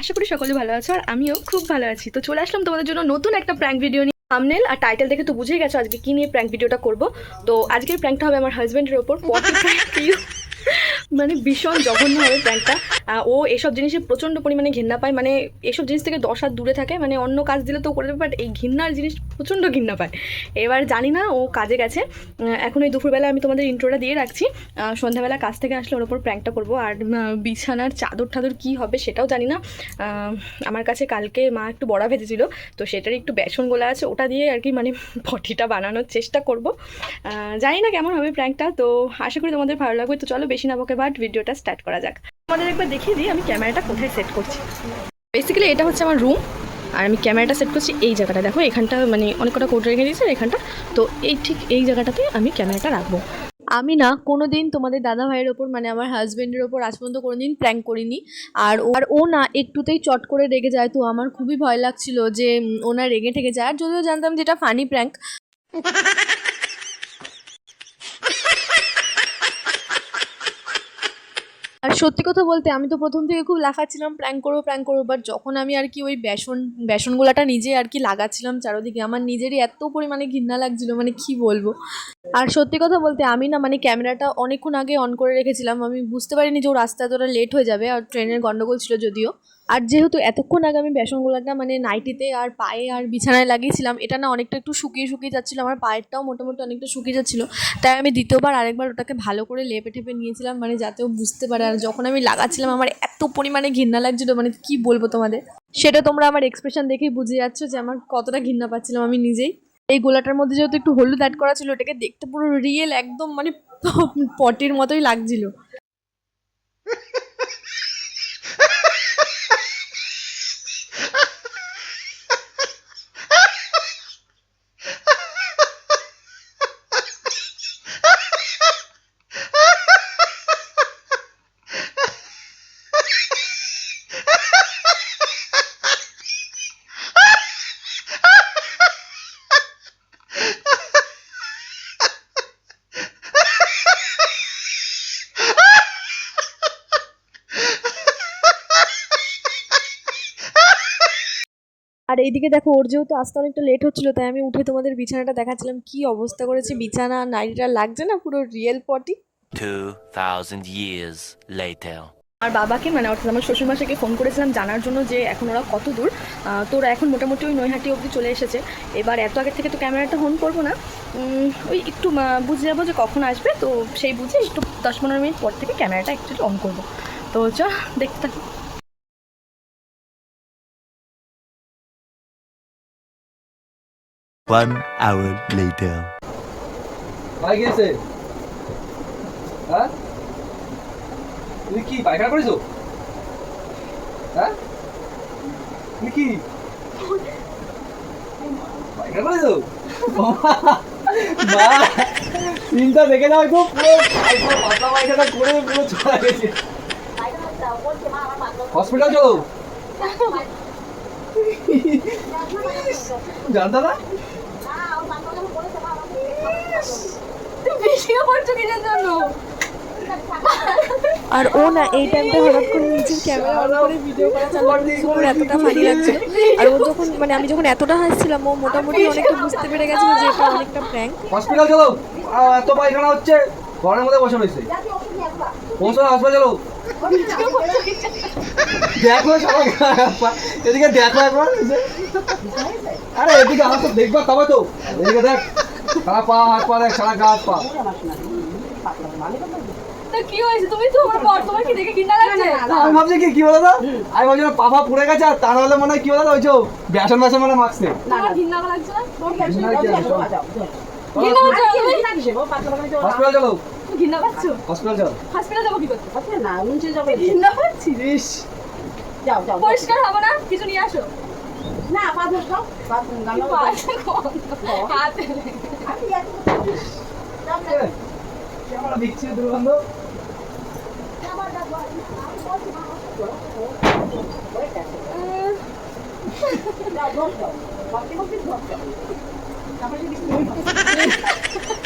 আশা করি সকলে ভালো আছো আর আমিও খুব ভালো আছি। তো চলে আসলাম তোমাদের জন্য নতুন একটা প্র্যাঙ্ক ভিডিও নিয়ে। থামনেল আর টাইটেল দেখে তো বুঝেই গেছো আজকে কি নিয়ে প্র্যাঙ্ক ভিডিওটা করব। তো আজকের প্র্যাঙ্কটা হবে আমার হাজব্যান্ডের ওপর। পটি প্র্যাঙ্ক মানে ভীষণ জঘন্য হবে প্র্যাঙ্কটা ও এসব জিনিসে প্রচণ্ড পরিমাণে ঘৃণা পায়। মানে এসব জিনিস থেকে দশ হাত দূরে থাকে। মানে অন্য কাজ দিলে তো করে দেবে বাট এই ঘৃণার জিনিস প্রচণ্ড ঘৃণা পায়। এবার জানি না ও কাজে গেছে। এখন এই দুপুরবেলা আমি তোমাদের ইন্ট্রোটা দিয়ে রাখছি। সন্ধ্যাবেলা কাজ থেকে আসলে ওর ওপর প্র্যাঙ্কটা করব। আর বিছানার চাদর টাদর কী হবে সেটাও জানি না। আমার কাছে কালকে মা একটু বড়া ভেজেছিল, তো সেটারই একটু বেসন গোলা আছে। ওটা দিয়ে আর কি মানে পটিটা বানানোর চেষ্টা করব। জানি না কেমন হবে প্র্যাঙ্কটা, তো আশা করি তোমাদের ভালো লাগবে। তো চলো বেশি না বকে বাট ভিডিওটা স্টার্ট করা যাক। আমাদের একবার দেখিয়ে দিই আমি ক্যামেরাটা কোথায় সেট করছি। বেসিক্যালি এটা হচ্ছে আমার রুম আর আমি ক্যামেরাটা সেট করছি এই জায়গাটা দেখো এখানটা মানে অনেক কটা কোড রেখে দিয়েছে এখানটা। তো এই ঠিক এই জায়গাটাতে আমি ক্যামেরাটা রাখব। আমি না কোনো দিন তোমাদের দাদা ভাইয়ের ওপর মানে আমার হাজব্যান্ডের ওপর আজ পর্যন্ত কোনো দিন প্র্যাঙ্ক করিনি। আর ও আর ও না একটুতেই চট করে রেগে যায় তো আমার খুবই ভয় লাগছিল যে উম, ও না রেগে ঠেগে যায়। আর যদিও জানতাম যে যেটা ফানি প্র্যাঙ্ক আর সত্যি কথা বলতে, আমি তো প্রথম থেকে খুব লাফাচ্ছিলাম প্র্যাঙ্ক করব প্র্যাঙ্ক করব বাট যখন আমি আর কি ওই বেসন, বেসনগুলাটা নিজে আর কি লাগাচ্ছিলাম চারোদিকে, আমার নিজেরই এত পরিমাণে ঘৃণা লাগছিল মানে কি বলব? আর সত্যি কথা বলতে, আমি না মানে ক্যামেরাটা অনেকক্ষণ আগে অন করে রেখেছিলাম, আমি বুঝতে পারিনি যে ও রাস্তা এতটা লেট হয়ে যাবে, আর ট্রেনের গণ্ডগোল ছিল যদিও। আর যেহেতু এতক্ষণ আগে আমি বেসনগোলাটা মানে নাইটিতে আর পায়ে আর বিছানায় লাগিয়েছিলাম, এটা না অনেকটা একটু শুকিয়ে শুকিয়ে যাচ্ছিল, আমার পায়েরটাও মোটামুটি অনেকটা শুকিয়ে যাচ্ছিল। তাই আমি দ্বিতীয়বার আরেকবার ওটাকে ভালো করে লেপে টেপে নিয়েছিলাম মানে যাতে ও বুঝতে পারে। আর যখন আমি লাগাচ্ছিলাম, আমার এত পরিমাণে ঘৃণা লাগছিল মানে কি বলব তোমাদের? সেটা তোমরা আমার এক্সপ্রেশন দেখেই বুঝে যাচ্ছ যে আমার কতটা ঘৃণা পাচ্ছিলাম আমি নিজেই। এই গোলাটার মধ্যে যেহেতু একটু হলুদ অ্যাড করা ছিল, ওটাকে দেখতে পুরো রিয়েল একদম মানে পটির মতোই লাগছিল। আর এইদিকে দেখো ওর যেহেতু আসতে অনেকটা লেট হচ্ছিল তাই আমি উঠে তোমাদের বিছানাটা দেখাচ্ছিলাম। কি অবস্থা করেছে? বিছানা নাইটিটা লাগছে না পুরো রিয়েল পটি 2,000 years later. আর বাবাকে মানে অর্থাৎ আমার শ্বশুরমশাইকে ফোন করেছিলাম জানার জন্য যে এখন ওরা কত দূর। তো ওরা এখন মোটামুটি ওই নৈহাটি অবধি চলে এসেছে। এবার এত আগের থেকে তো ক্যামেরাটা অন করব না। ওই একটু বুঝে যাব যে কখন আসবে তো সেই বুঝে একটু দশ পনেরো মিনিট পর থেকে ক্যামেরাটা একটু অন করব। তো চ দেখতে থাকো। One hour later. ভাই গেছে হ্যাঁ তুমি কি পায়খানা করেছ? হ্যাঁ তুমি কি পায়খানা করেছ? মা চিন্তা দেখে যাও খুব পুরো পুরো পাতলা পায়খানা করে পুরো চলে গেছে। হসপিটাল চলো। আর ও না এই টাইমটা হঠাৎ করে নিজের ক্যামেরা অন করে ভিডিও করা ওর এতটা ফানি লাগছিল আর ও যখন মানে আমি যখন এতটা হাসছিলাম ও মোটামুটি অনেকটা বুঝতে পেরে গেছিল যে এটা অনেকটা প্র্যাঙ্ক হসপিটাল চলো। এত পায়খানা হচ্ছে ঘরের মধ্যে বসে রয়েছে। পৌঁছো হসপিটাল চলো। দেখো সবাই। এদিকে দেখো একবার। আরে এদিকে আমার তো দেখবা তবে তো। এদিকে দেখ। সারা পা হাত পা দেখ সারা গা হাত পা। কি হয়েছে? তুমি তো আমার পর তোমার কি দেখে ঘৃণা লাগছে? আমি ভাবছি কি কি বলো তো আমি ভাবছি না পা পা পুড়ে গেছে আর তা নাহলে মনে হয় কি বলো তো ওই যে বেসন বেসন মানে মাখছে। তোমার ঘৃণা লাগছে না? হসপিটাল চলো। ঘৃণা পাচ্ছ? হসপিটাল চলো হসপিটাল যাব কি করতে? ঘৃণা পাচ্ছি? ইস। পরিষ্কার হব না? কিছু নিয়ে আসো। হাতে ক্যামেরা দিচ্ছি দুর্গন্ধ কি হচ্ছে বলো হ্যাঁ। দাদা গায়ে দিচ্ছে ইস যা মুছাই দি হসপিটাল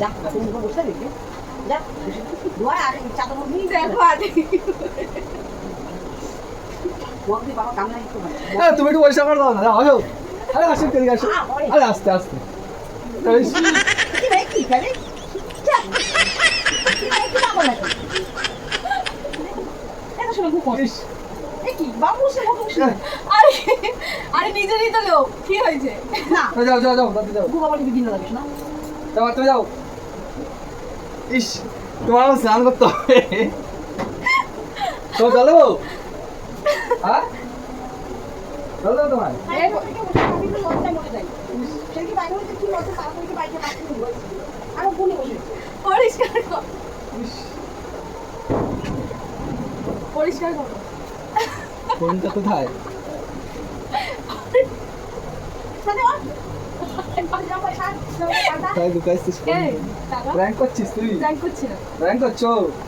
যাও। তুমি একটু হ্যাঁ। তুমি একটু পয়সা করে দাও না। আসো। আরে আসো কেদিকে আসো আরে আস্তে আস্তে। কি রে কি করে যা কি রে কি বাবা নাকি এটা শুনে খুব কষ্ট। ইস, এ কি বাবু সে আরে আরে নিজেরই তো লোক। কি হয়েছে? না যাও যাও যাও দাদি যাও। বাবা বিভিন্ন লাগিস না? যাও বাথরুমে যাও। ইস তোমার আবার স্নান করতে হবে। তো চলো হ্যাঁ চলো তোমার পরিষ্কার করো। পরিষ্কার করো। ফোনটা কোথায়? মানে তাই লুকাইছিস এই করছিস তুই? প্র্যাঙ্ক করছি। না প্র্যাঙ্ক করছ?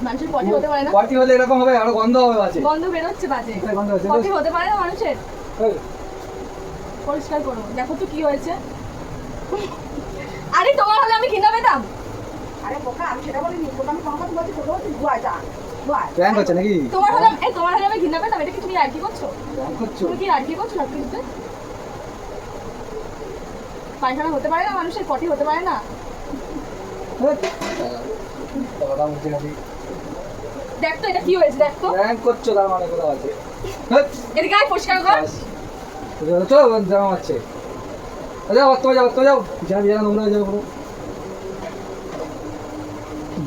মানুষের পটি হতে পারে না। পার্টি হলে এরকম হবে আরও গন্ধ হবে আছে গন্ধ বেরোচ্ছে বাজে। গন্ধ হচ্ছে? পটি হতে পারে না মানুষের। পরিষ্কার করো। দেখো তো কি হয়েছে। আরে তোমার হলে আমি ঘৃণা পেতাম। আরে বোকা আমি সেটা বলিনি। তোকে আমি কথা বলছি তোকে বলছি ধোয়া যা ধোয়া হচ্ছে নাকি? তোমার হলে এই তোমার হলে আমি ঘৃণা পেতাম? এটা কি তুমি আর কি করছ? করছ? তুমি কি আর কি করছ পায়খানা হতে পারে না মানুষের পটি হতে পারে না। দেখ তো এটা কি হয়েছে দেখ তো। প্র্যাঙ্ক করছ তার মানে কোথাও আছে। হ্যাঁ এদিকে আয় পরিষ্কার কর। চলো জামা হচ্ছে যাও বাথরুমে যাও বাথরুমে যাও। বিছানা বিছানা নোংরা হয়ে যাবে পুরো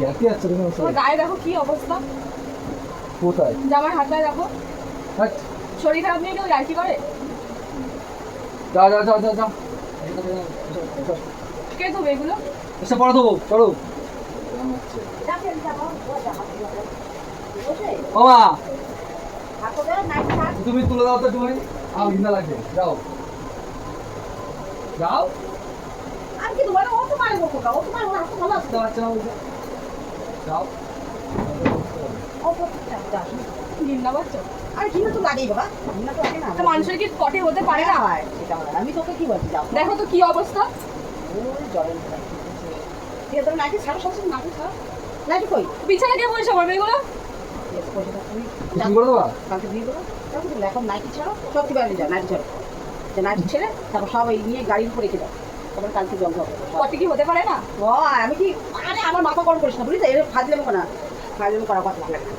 জাতি আছে তোমার গায়ে দেখো কি অবস্থা? কোথায়? জামার হাতটায় দেখো। হাট শরীর খারাপ নিয়ে কেউ কি করে? যাও যাও যাও যাও যাও। কে এগুলো? এসে পড়া দেবো চলো বাবা। তুমি তুলে দাও তো তুমি আমার ঘৃণা লাগবে যাও। যাও। আর কি তোমার ও তোমার বোকা ও তোমার হাত ভালো আছে। বুঝতে পারছে যাও। ও ঘৃণা পাচ্ছ আর ঘৃণা তো লাগেই বাবা তো লাগে না। তো মানুষের কি পটি হতে পারে না? সেটা আমি তোকে কি বলছি যাও। দেখো তো কি অবস্থা। ওই জলের ঠিক আছে নাকি ছাড়ো সব নাকি ছাড়ো। নাকি কই? বিছানা কে পরিষ্কার করবে এগুলো? ঠিক আছে, পয়সাটা তুমি তুমি করে দেবা? কালকে দিয়ে দেবো। এখন নাইটি ছাড়ো। সত্যি বাইরে যাও নাইটি ছাড়ো। যে নাইটি ছেড়ে তারপর সব এই নিয়ে গাড়ির উপরে রেখে দাও। তারপর কালকে জল হবে পটি কি হতে পারে না? ও আমি কি আরে আমার মাথা গরম করিস না বুঝলি তো? এর ফাজলাম করা ফাজলাম করা কথা। লাগে না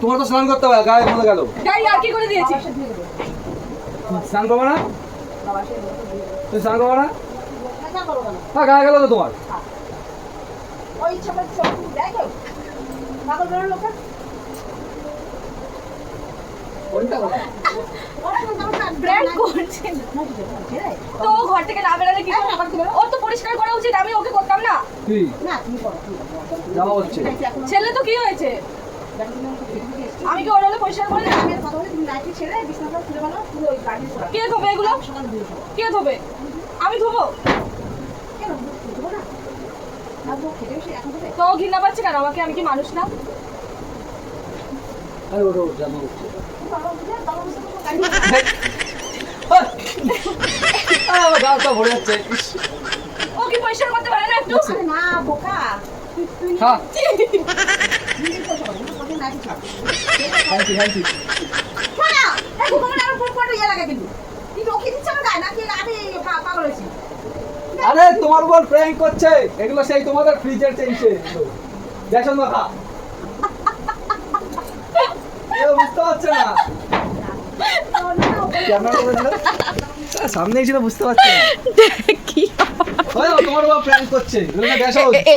তোমার তো স্নান করতে হবে গায়ে মনে গেল। কি করে দিয়েছি? বাবা সে ধুয়ে দেবে। স্নান করবে না। তুমি স্নান করবে না? না, যা করো কেন হ্যাঁ গায়ে গেল তো তোমার। ওই ইচ্ছা করছে সব তুমি দেখো পাগল বেরোর লোক কোনটা বলো? ব্র্যান্ড করছে তো ও ঘর থেকে না বেরোলে কি ওর তো পরিষ্কার করা উচিত আমি ওকে করতাম না। ছেলে তো কি হয়েছে। আমি কি ওর হলে পরিষ্কার করে। কে ধোবে এগুলো। কে ধোবে? আমি ধোবো? তো ঘৃণা পাচ্ছে কেন? আমাকে আমি কি মানুষ না? আরে ওটা জামা পারে না? আরে তোমার উপর প্র্যাঙ্ক করছে এগুলো সেই তোমাদের ফ্রিজের চেঞ্জে দেখো না খা এ বুঝতে পারছে না ও, না, ও- ক্যামেরা করেছিল সামনে ছিল বুঝতে পারছে কি? তোমার উপর প্র্যাঙ্ক করছে।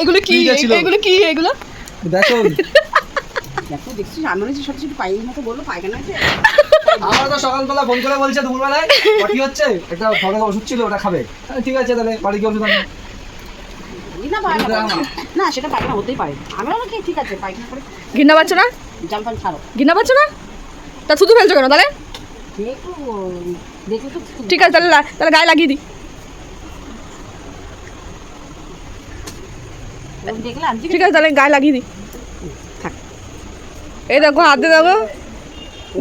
এগুলো কি? এগুলো কি? এগুলো? দেখো দেখছিস, পায়ের মতো বলল, পায়খানা আছে। আমার তো সকালবেলা ফোন করে বলছে দুপুরবেলায়। হচ্ছে? একটা ওষুধ ছিল ওটা খাবে। ঠিক আছে তাহলে বাড়ি গিয়ে ওষুধ আনব না, সেটা পায়খানা হতেই পারে। আমি ঠিক আছে পায়খানা করে ঘৃণা পাচ্ছ না? জাম্পান ছাড়ো। ঘৃণা পাচ্ছ না? তা শুধু ফেলছো কেন? তাহলে? ঠিক আছে তাহলে তাহলে গায়ে লাগিয়ে দিই ঠিক আছে তাহলে গায়ে লাগিয়ে দিই থাক। এই দেখো হাত দিয়ে দেখো।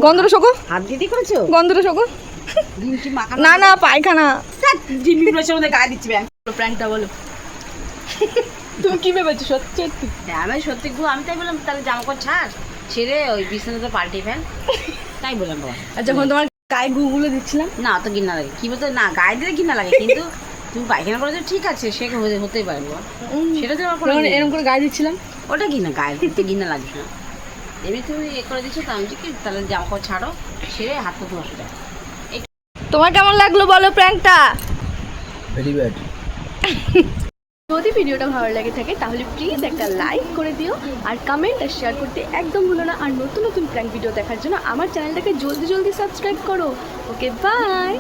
গন্ধটা শোকো। হাত দিদি করেছ? গন্ধটা শোকো। না না পায়খানা। ডিমগুলোর মধ্যে গায়ে দিচ্ছি ব্যাং প্র্যাঙ্কটা বলো। তুমি কি ভেবেছো সত্যি? সত্যি হ্যাঁ, আমি সত্যি গো আমি তাই বললাম তাহলে জামা কাপড় ছাড়। ছেড়ে ওই বিছানাতে পাল্টে ফেল। তাই বললাম বাবা। আর যখন তোমার গায়ে গুগুলো দিচ্ছিলাম না অত ঘৃণা লাগে। কি বলতো না গায়ে দিলে ঘৃণা লাগে কিন্তু তুমি পায়খানা করেছ ঠিক আছে সে হতে হতেই পারে বাবা। সেটা তো আমার এরকম করে গায়ে দিচ্ছিলাম? ওটা কি না গায়ে দিতে ঘৃণা লাগে না। এমনি তুমি এ করে দিচ্ছ তো আমি কি তাহলে জামা কাপড় ছাড়ো ছেড়ে হাত পা ধোয়া সেটা তোমার কেমন লাগল বলো প্র্যাঙ্কটা ভেরি ব্যাড যদি ভিডিওটা ভালো লাগে থাকে, তাহলে প্লিজ একটা লাইক করে দিও আর কমেন্ট আর শেয়ার করতে একদম ভুলো না। আর নতুন নতুন প্র্যাঙ্ক ভিডিও দেখার জন্য আমার চ্যানেলটাকে জলদি জলদি সাবস্ক্রাইব করো। Okay bye